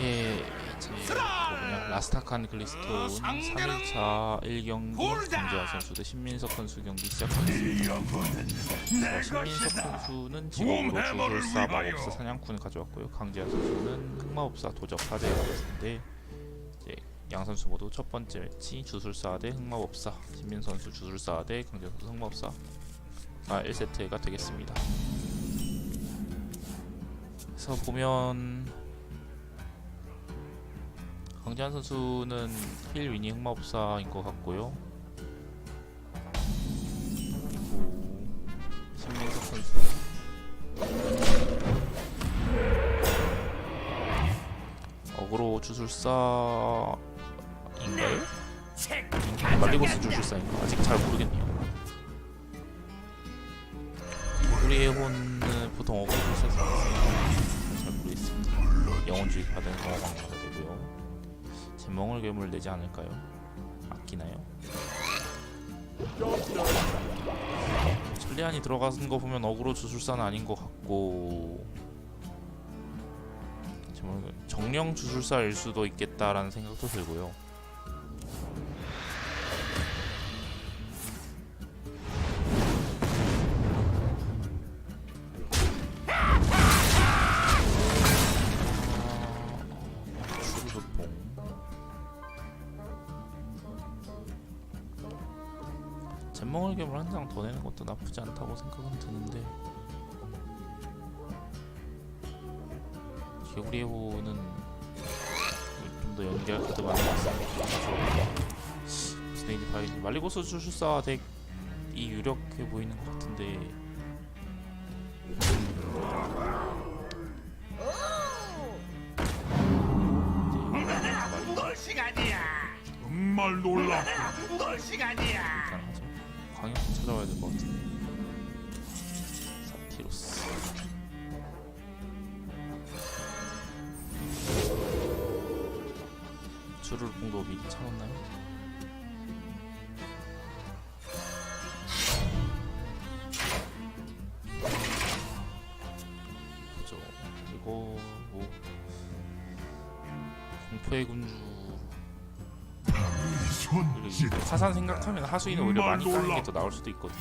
이게 이제 뭐냐 라스타칸 글리스톤 3일차 1경기 강재환 선수 대 신민석 선수 경기 시작하겠습니다. 어, 신민석 선수는 직업으로 주술사 마법사 사냥꾼을 가져왔고요. 강재환 선수는 흑마법사 도적 사제를 가졌는데 이제 양 선수 모두 첫 번째 매치 주술사 대 흑마법사 신민 선수 주술사 대 강재환 선수 흑마법사 아 1세트가 되겠습니다. 그래서 보면 강재환 선수는 힐 위니 흑마법사인 것 같고요. 신민석 선수 어그로 주술사 인가요? 말리고스 주술사인가? 아직 잘 모르겠네요. 우리의 혼은 보통 어그로 주술사에서 잘 모르겠습니다. 영혼주의 받은 가야 되고요. 제 멍을 괴물 내지 않을까요? 아끼나요? 천리안이 들어가는 거 보면 어그로 주술사는 아닌 것 같고 정령 주술사일 수도 있겠다라는 생각도 들고요. 잼멍을 괴물 한장 더 내는 것도 나쁘지 않다고 생각은 드는데 호는 좀 더 연계할 카드가 많은 것 같습니다 스네이드 파이 말리고스 주술사 덱이 유력해 보이는 것 같은데 공도 미리 쳐놓나요? 그죠. 이거 뭐 공포의 군주. 그리고 화산 생각하면 하수인은 오히려 많이 까는 게 놀라. 더 나올 수도 있거든요.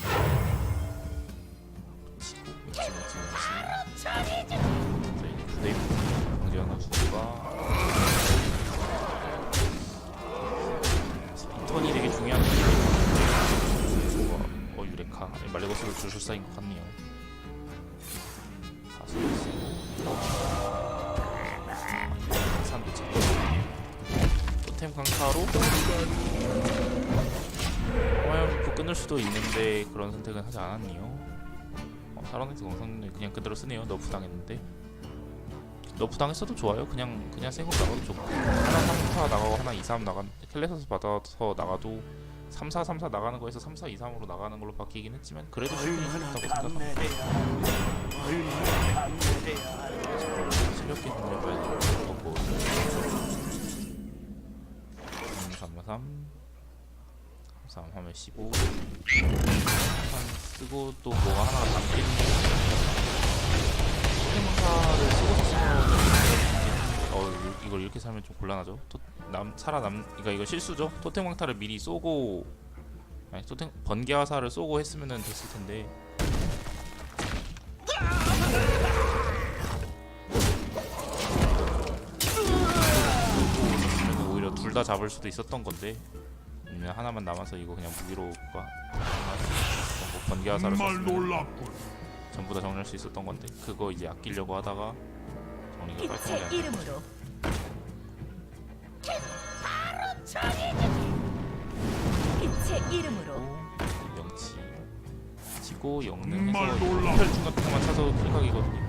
강타로 화염부 끊을 수도 있는데 그런 선택은 하지 않았네요. 어, 사라넥스 공성을 그냥 그대로 쓰네요. 너프 당했는데 너프 당했어도 좋아요. 그냥 그냥 생으로 나가도 좋고 하나 3, 4 나가고 하나 2, 3 나가 켈레서스 받아서 나가도 3, 4, 3, 4 나가는 거에서 3, 4, 2, 3으로 나가는 걸로 바뀌긴 했지만 그래도 충분히 좋다고 생각합니다. 실력기 좀 해봐야 될것 같고 3, 3 3 하면 15한 쓰고 또 뭐가 하나 남기는 포켓몬카를 쓰고 썼으면 어 이걸 이렇게 살면 좀 곤란하죠. 토, 남 살아남 그러니까 이거 실수죠? 토템 강타를 미리 쏘고 아니 토템 번개 화살을 쏘고 했으면은 됐을 텐데 둘 다 잡을 수도 있었던 건데 아니면 하나만 남아서 이거 그냥 무기로 가 뭐 번개 화살을 정말 썼으면 놀랍군. 전부 다 정리할 수 있었던 건데 그거 이제 아끼려고 하다가 정리가 깔끔하게 안 빛의 이름으로 빛의 이름으로 명치 치고 영능해서 정말 놀랍. 혈중 같은 것만 차서 킬각이거든요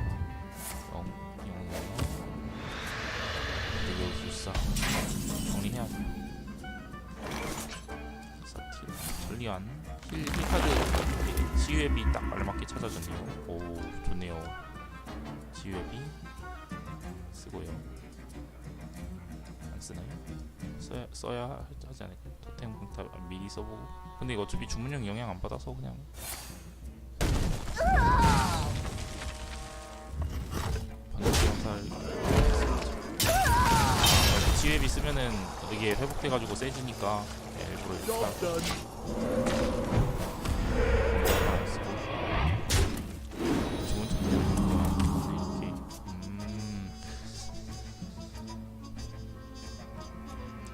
치유앱이 딱 알맞게 찾아줬네요. 오 좋네요. 치유앱이 쓰고요. 안 쓰나요? 써야, 써야 하지 않을까요? 토템 강타 미리 써보고. 근데 이거 어차피 주문형 영향 안 받아서 그냥. 지웹 있으면은 이게 회복돼가지고 세지니까 네, 일부러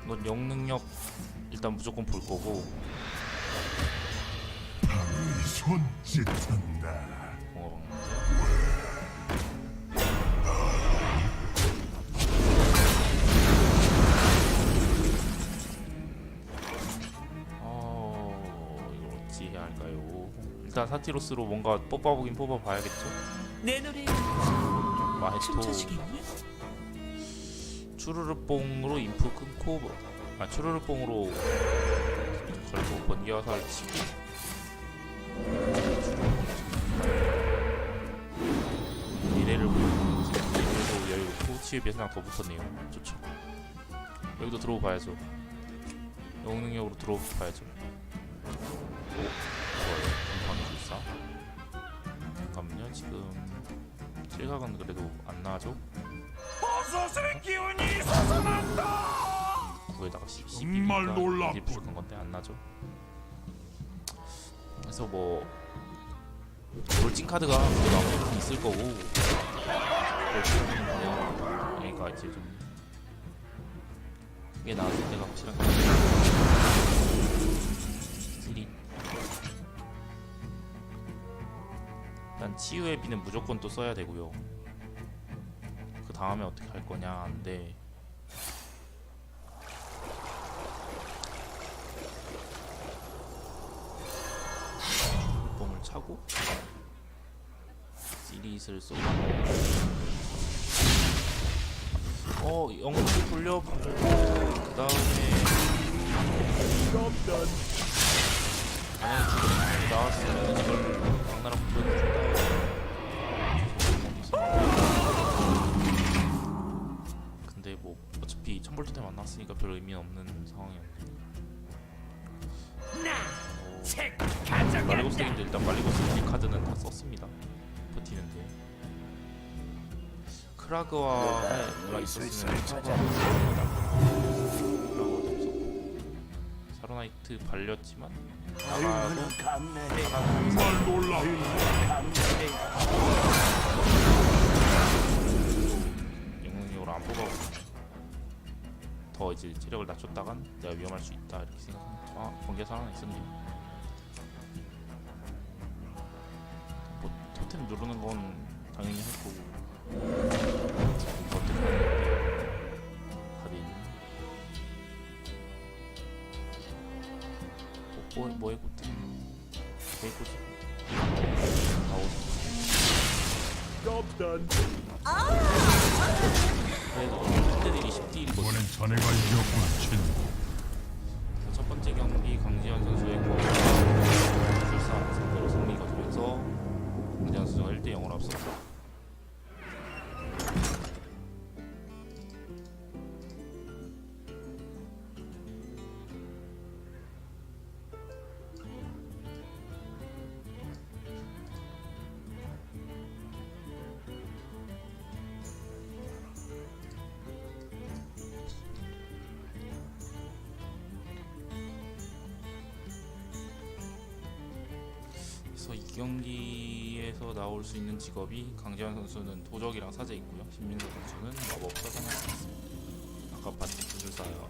넌 영능력 일단 무조건 볼 거고 손짓한다. 어, 어, 이걸 어찌 해야 할까요? 일단 사티로스로 뭔가 뽑아보긴 뽑아봐야겠죠? 내 노래 마헤토 춤춰주겠니? 추르르뽕으로 인프 끊고 아 추르르뽕으로 걸고 번개화살 치고 미래를 그래도 여유 치에 비해서 더 붙었네요 좋죠 여기도 들어오 봐야죠 영능력으로 들어오 봐야죠 오 좋아요 방술사 잠깐만요 지금 실각은 그래도 안 나죠 버섯의 기운이 솟아난다. 9에다가 10, 12니까 정말 놀랍군. 이게 부족한 건데 안 나죠. 그래서 뭐 돌진 카드가 그래도 아무래도 있을 거고 돌진은 그냥 얘가 이제 좀 그게 나왔을 때가 확실한 거 쓰리 일단 치유의 비는 무조건 또 써야 되고요. 그 다음에 어떻게 할 거냐인데 뽕을 차고 시리즈를 쏘고. 어 영웅을 돌려보고 그 다음에 만약에 나왔으면 이걸 강나라 보여준 안 나왔으니까 별 의미 없는 상황이었네 어, 책 말리고스 가져간다. 덱인데 일단 말리고스 이 카드는 다 썼습니다. 버티는데 크라그와 가 있었으면 사로나이트 발렸지만 나가도. 영능력으로 안 뽑아오고 더 이제 체력을 낮췄다간 내가 위험할 수 있다 이렇게 생각합니다. 아 번개 살아나 있었네요. 뭐 토템 누르는 건 당연히 할 거고. 어떻게 하는 있는 뭐, 뭐, 뭐의 고템 베이코지. 아웃 그래도 팬들이 10딜이거든 이번엔 자네가 이겼구나, 친구. 첫 번째 경기 강지현 선수 그래서 이 경기에서 나올 수 있는 직업이 강지현 선수는 도적이랑 사제 있고요. 신민석 선수는 마법사 사냥사 있습니다. 아까 봤던 기술사요.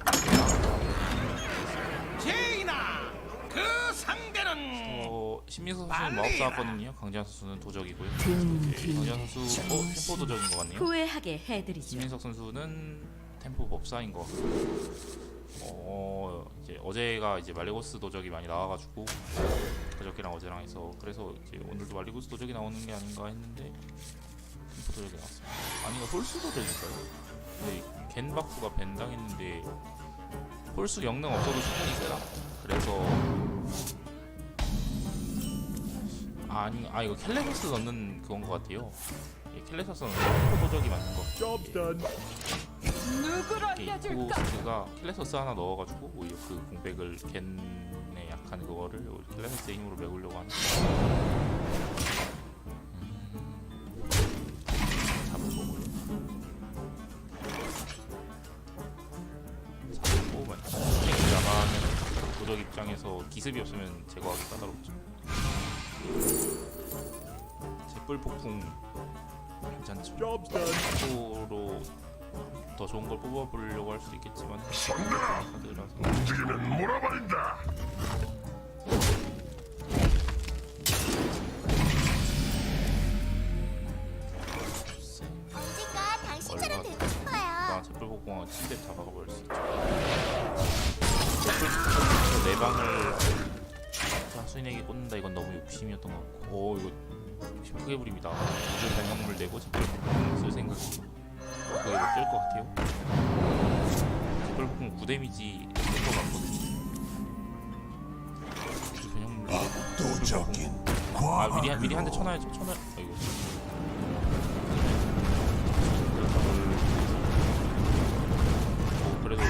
제이나 그 상대는 어, 신민석 선수는 마법사거든요. 강지현 선수는 도적이고요. 강지현 선수 어, 템포 도적인 것 같네요. 후회하게 해드리죠. 김민석 선수는 템포 법사인 것 같고 어 이제 어제가 이제 말리고스 도적이 많이 나와가지고 그저께랑 어제랑 해서 그래서 이제 오늘도 말리고스 도적이 나오는 게 아닌가 했는데 템포 도적이 나왔어요. 아니 이거 홀수 도적일까요? 근데 겐바쿠가 벤당했는데 홀수 영능 없어도 충분히 세다. 그래서 아, 아니 아 이거 켈레서스 넣는 그건 것 같아요. 예, 켈레서스 넣는 템포 도적이 맞는 거. 예. 누구를 알려줄까? 입구가 킬레서스 하나 넣어가지고 뭐 오히려 그 공백을 겐의 약한 그거를 킬레서스 힘으로 메우려고 하는 음. 잡아보고요 잡고 나가면 도적 입장에서 기습이 없으면 제거하기 까다롭죠 제뿔 폭풍 괜찮죠? 로 더 좋은 걸 뽑아보려고 할 수도 있겠지만 카드라서 움직이면 몰아버린다. 언젠가 당신처럼 되고 싶어요. 나 폭풍은 침대 다 박아버릴 수 있죠. 제뿔 폭풍에서 네 방을 하수인에게 꽂는다 이건 너무 욕심이었던 것 같고 오 이거 욕심 크게 부립니다. 우주 변형물 내고 폭풍 쓸 생각이 그게 못될것 같아요. 제뿔 폭풍 9데미지 될것 같거든요. 변형물 내고 압도적인 아 미리 한- 미리 한 대 쳐놔야죠. 쳐놔 아이고 오, 그래도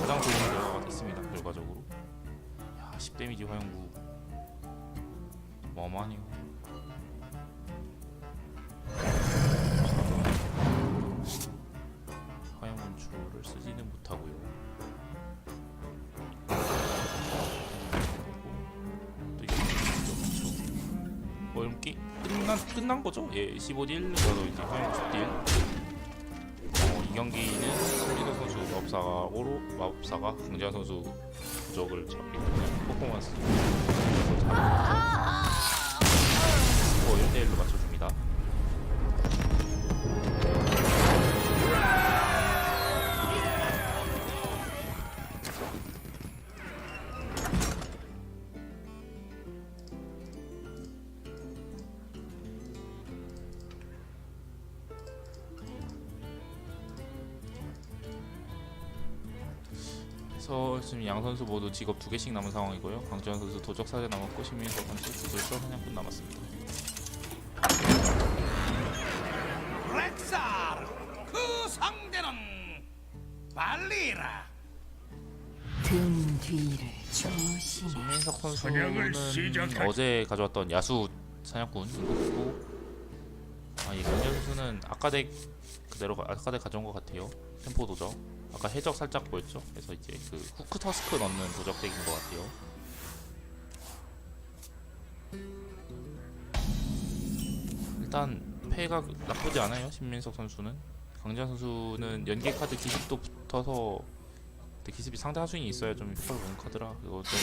가장 좋은 결과가 됐습니다 결과적으로. 야 10데미지 화용구. 어마어마하네요 못하고요 또 이게 이런 게 끝난 끝난 거죠? 예, 15딜 저도 이제 화용수 딜. 어, 이 경기는 리더 선수 마법사가로 마법사가 강재환 선수 부적을 잡기 때문에 퍼포먼스 잘. 어, 1대1로 맞춰 그래서 지금 양 선수 모두 직업 두 개씩 남은 상황이고요. 강재환 선수 도적 사제 남았고 신민석 선수 구슬쇼 사냥꾼 남았습니다. 렉살 그 상대는 발리라 등 뒤를 조심해. 사냥을 선수는 시작할- 어제 가져왔던 야수 사냥꾼 이거고 아이 강재환 선수는 아까 덱 그대로 가- 아까 덱 가져온 것 같아요. 템포 도적. 아까 해적 살짝 보였죠? 그래서 이제 그 후크 터스크 넣는 도적 덱인 것 같아요. 일단 패가 나쁘지 않아요 신민석 선수는 강재환 선수는 연계 카드 기습도 붙어서 근데 기습이 상대 하수인이 있어야 좀 효과를 보는 카드라 이거 좀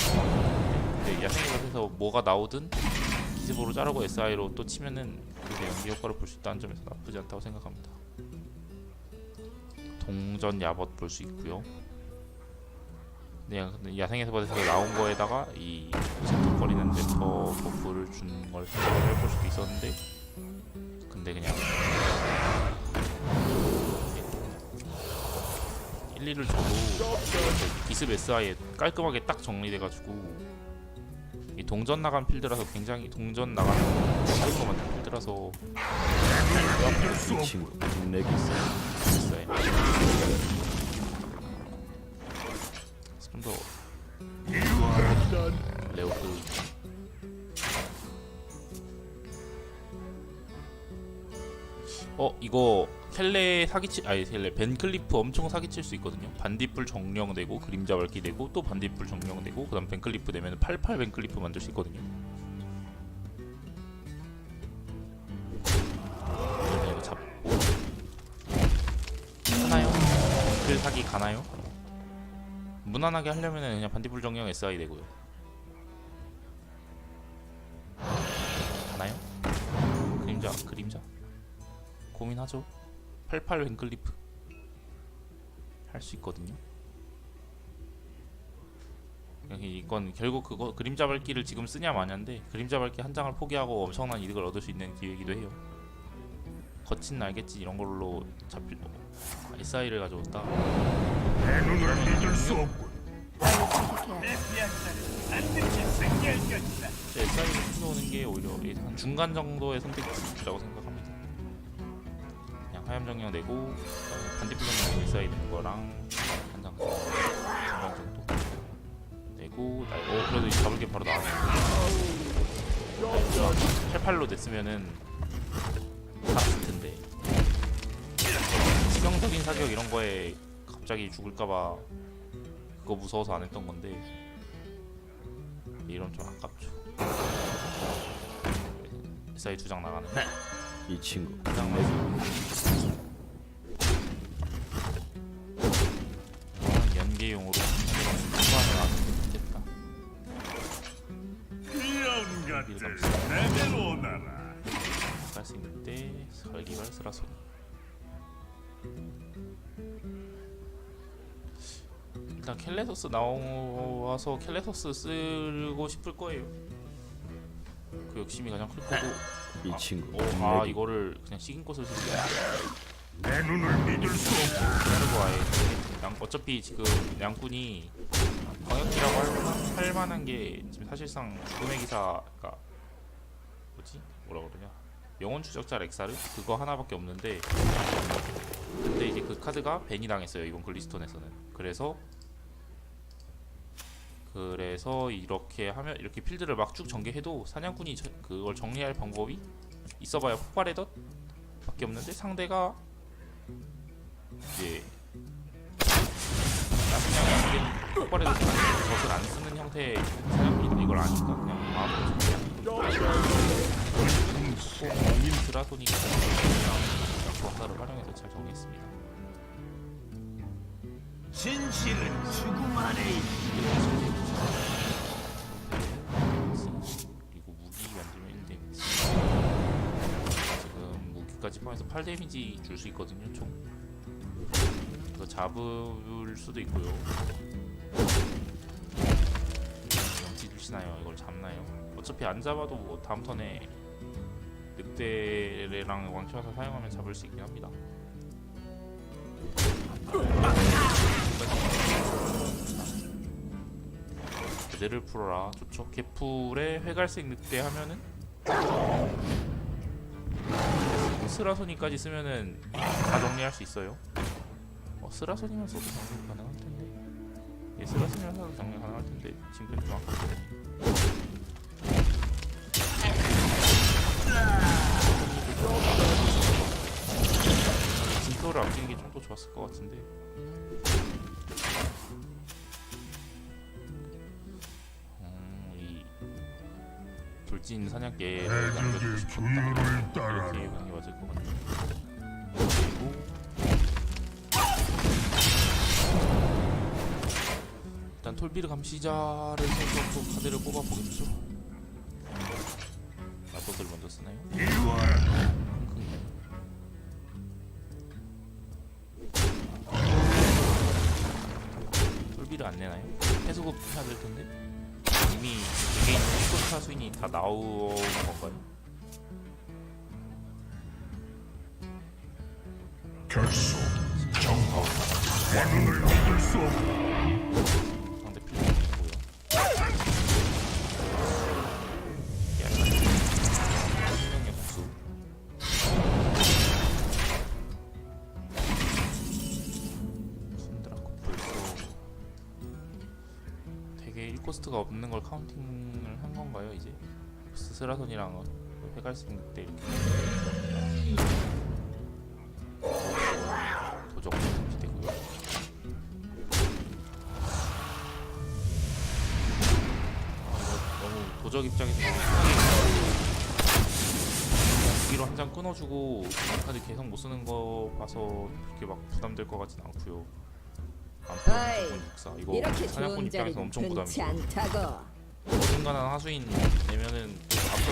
근데 야생에서 뭐가 나오든 기습으로 자르고 SI로 또 치면은 연계 효과를 볼 수 있다는 점에서 나쁘지 않다고 생각합니다 동전 야벗 볼수 있고요 네, 근데 야생에서 받아서 나온 거에다가 이 젠틀거리는 래퍼 버프를 준걸 생각을 해볼 수도 있었는데 근데 그냥 1, 2를 줘도 기습 SI에 깔끔하게 딱 정리돼가지고 이 동전 나간 필드라서 굉장히 동전 나간 사이로 만든 필드라서. 친구 인맥이 있어요. 있어요. 좀더 레오드 어 이거 켈레 사기치 아니 켈레 벤클리프 엄청 사기칠 수 있거든요. 반딧불 정령 되고 그림자 밝기 되고 또 반딧불 정령 되고 그다음 벤클리프 되면 88 벤클리프 만들 수 있거든요 사기 가나요? 무난하게 하려면 그냥 반딧불 정령 SI 되고요. 가나요? 그림자 그림자? 고민하죠. 88 웬클리프. 할 수 있거든요. 이건 결국 그거 그림자 밝기를 지금 쓰냐 마냐인데 그림자 밝기 한 장을 포기하고 엄청난 이득을 얻을 수 있는 기회이기도 해요 거친 날겠지 이런 걸로 잡힐 SI를 가져온다 내 눈을 믿을 수 없군. SI를 풀어오는 게 오히려 한 중간 정도의 선택지라고 생각합니다. 그냥 화염 정령 내고 반딧불 정령 SI 되는 거랑 한장 중간 정도 내고 나, 어 그래도 이 잡을 게 바로 나왔네. 88로 냈으면은 사격 이런 거에 갑자기 죽을까봐 그거 무서워서 안 했던 건데 이런 좀 아깝죠. SI 두장 나가는 거. 이 친구 두장 연계용으로 후반을 안 했겠다. 이런 것들 내게로 오너라. 갈수 있는데 설기발 쓰라소니 일단 켈레소스 나와서 켈레소스 쓰고 싶을 거예요. 그 욕심이 가장 클 거고. 이 친구. 어, 아 이거를 그냥 식인 꽃을 쓰지 내 눈을 믿을 수 없고 자르고 아예 양, 어차피 지금 양꾼이 광역기라고 할, 할 만한 게 지금 사실상 기사 그니까 뭐지? 뭐라 그러냐 영혼 추적자 렉사르? 그거 하나밖에 없는데 근데 이제 그 카드가 벤이 당했어요 이번 글리스톤에서는. 그래서 그래서 이렇게 하면 이렇게 필드를 막 쭉 전개해도 사냥꾼이 저- 그걸 정리할 방법이 있어봐야 폭발의 덫 밖에 없는데 상대가 이제 나그냥 폭발의 덫 덫을 안 쓰는 형태의 사냥꾼이다 이걸 아니까 그냥 마음으로 정 리하는 인 드라도니가 그 하나를 활용해서 잘 정리했습니다. 진실은 죽음 안에 그리고 무기 만들면 1데미지 지금 무기까지 포함해서 8데미지 줄 수 있거든요 총 이거 잡을 수도 있고요 영지 주시나요? 이걸 잡나요? 어차피 안 잡아도 뭐 다음 턴에 늑대랑 왕초화사 사용하면 잡을 수 있긴 합니다. 그대를 풀어라. 좋죠. 개풀에 회갈색 늑대 하면은 스라소니까지 쓰면은 다 정리할 수 있어요. 어 스라소니만 써도 정리 가능할 텐데. 예 스라소니만 써도 정리 가능할 텐데. 지금 좀 아깝거 진토를 아끼는 게 좀 더 좋았을 것 같은데. 음, 이 돌진 사냥개를 남겨두고 싶었다. 이렇게 게 맞을 것 같아요. 그리고 일단 톨비르 감시자를 써서 또 카드를 뽑아보겠죠 나또들 먼저 와라. 톨비를 안 내나요? 해수급 해야 될 텐데 이미 개개인 해수급 수인이 다 나온 건가요? 결속 정화 내 눈을 믿을 수 없고 1코스트가 없는 걸 카운팅을 한 건가요 이제? 스라손이랑 회갈색 늑대 이렇게 도적 기대고요. 너무 도적 입장에서 무기로 한 장 끊어주고 이 카드 계속 못 쓰는 거 봐서 그렇게 막 부담될 것 같진 않고요. 육사 이거 이렇게 사냥꾼 좋은 입장에서 자리는 엄청 흔치 부담이죠. 않다고. 어중간한 하수인 내면은 그 앞서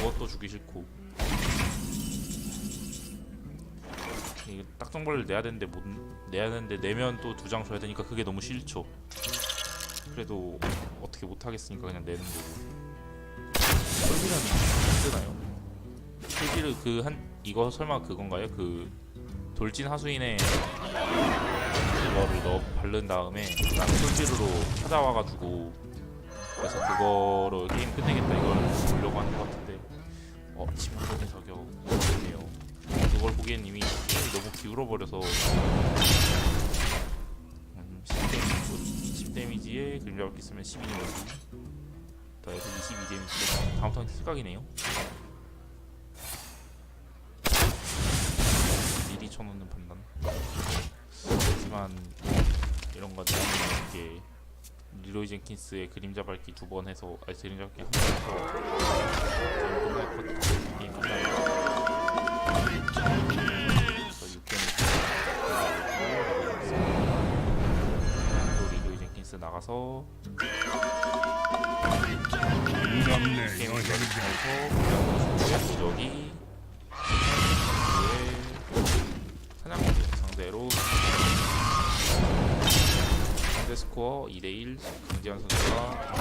하고 그것도 주기 싫고 이게 딱정벌을 내야 되는데 못 내야 되는데 내면 또 두 장 줘야 되니까 그게 너무 싫죠. 그래도 어떻게 못 하겠으니까 그냥 내는 거고. 솔비는 쓰나요? 솔비를 그 한 이거 설마 그건가요? 그 돌진 하수인의 그거를 넣어 바른 다음에 난 솔비르로 찾아와가지고 그래서 그거로 게임 끝내겠다 이걸 보려고 하는 것 같은데. 어 침묵의 저격이네요. 그걸 보기엔 이미 게임이 너무 기울어 버려서. 음, 10데미지 10 데미지에 그림자 받기 쓰면 12데미지. 더해서 22 데미지. 다음 턴 킬각이네요 미리 쳐놓는 판단 하지만 리로이 젠킨스의 그림자 밟기 두 번 해서 아니 그림자 밟기 한번 해서 게임 끝날 것 게임 끝나요. 그래서 6견이 또 리로이 젠킨스 나가서 게임 기적이 사냥꾼 상대로 상대 스코어 2대1 강지한 선수가.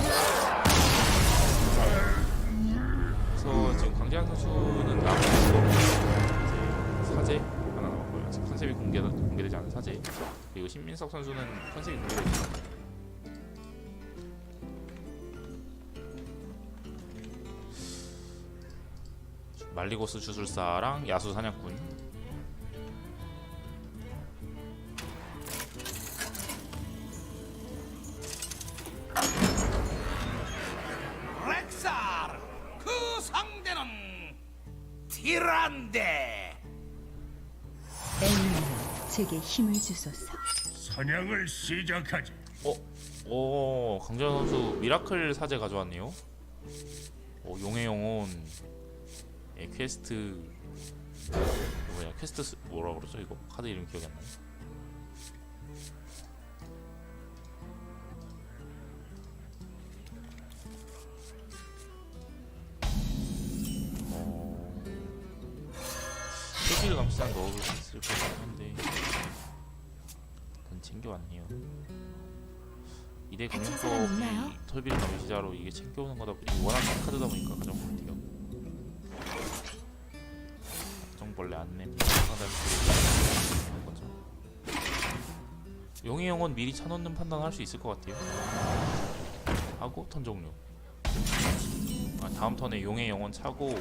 그래서 지금 강지한 선수는 남은 사제 하나 남았고요. 지금 컨셉이 공개, 공개되지 않은 사제. 그리고 신민석 선수는 컨셉이 공개되지 않아요 말리고스 주술사랑 야수 사냥꾼 힘을 주소서. 사냥을 시작하지. 어? 오 강재현 선수 미라클 사제 가져왔네요 오, 용의 영혼 예, 퀘스트 이거 뭐냐 퀘스트 스, 뭐라 그러죠 이거 카드 이름 기억이 안 나요 어... 표지를 감시장 넣을 수 있을 것 일단 챙겨왔네요. 이대 있나요? 공연법이 털비를 감시자로 이게 챙겨오는 거다 보니 워낙 큰 카드다 보니까 가장 못해요. 정벌레 하는 거죠. 용의 영혼 미리 차놓는 판단할 수 있을 것 같아요. 하고 턴 종료. 아, 다음 턴에 용의 영혼 차고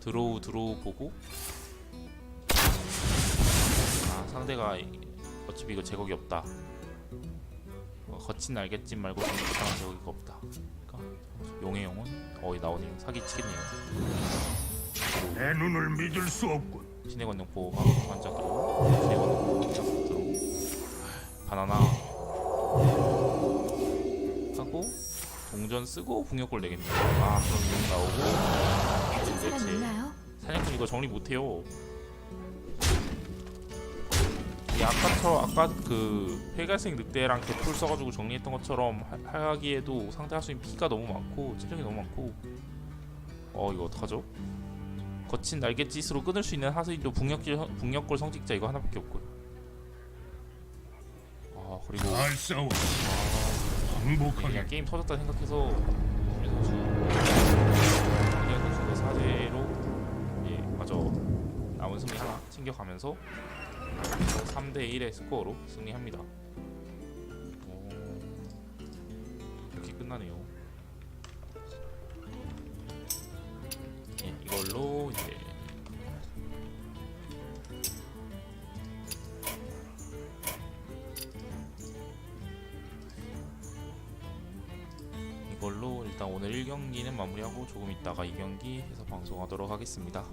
드로우 드로우 보고. 아 상대가 어차피 이거 제거기 없다. 어, 거친 날갯짓 말고 좀 이상한 제거기가 없다. 그러니까 용의 영혼? 어이 나오네요 사기치겠네요. 내 눈을 믿을 수 없군. 신의 권능포가 반짝 들어 신의 권능포 반짝 들어 바나나. 하고 동전 쓰고 공격골 내겠네요. 아 그럼 용 나오고. 사람 대체 있나요? 사냥꾼 이거 정리 못해요. 이 아까처럼 아까 그 회갈색 늑대랑 개풀 써가지고 정리했던 것처럼 하- 하기에도 상대 할 수 있는 피가 너무 많고 체력이 너무 많고 어 이거 어떡하죠? 거친 날갯짓으로 끊을 수 있는 하수인도 북녘골 북녘골 성직자 이거 하나밖에 없고요. 아 그리고 잘 싸워. 그냥. 게임 터졌다 생각해서 김민 선수 김민 선수가 사제로 예 맞아 남은 승리 하나 챙겨가면서 3대 1의 스코어로 승리합니다. 오, 이렇게 끝나네요. 예, 이걸로 이제 이걸로 일단 오늘 1경기는 마무리하고 조금 있다가 2경기 해서 방송하도록 하겠습니다.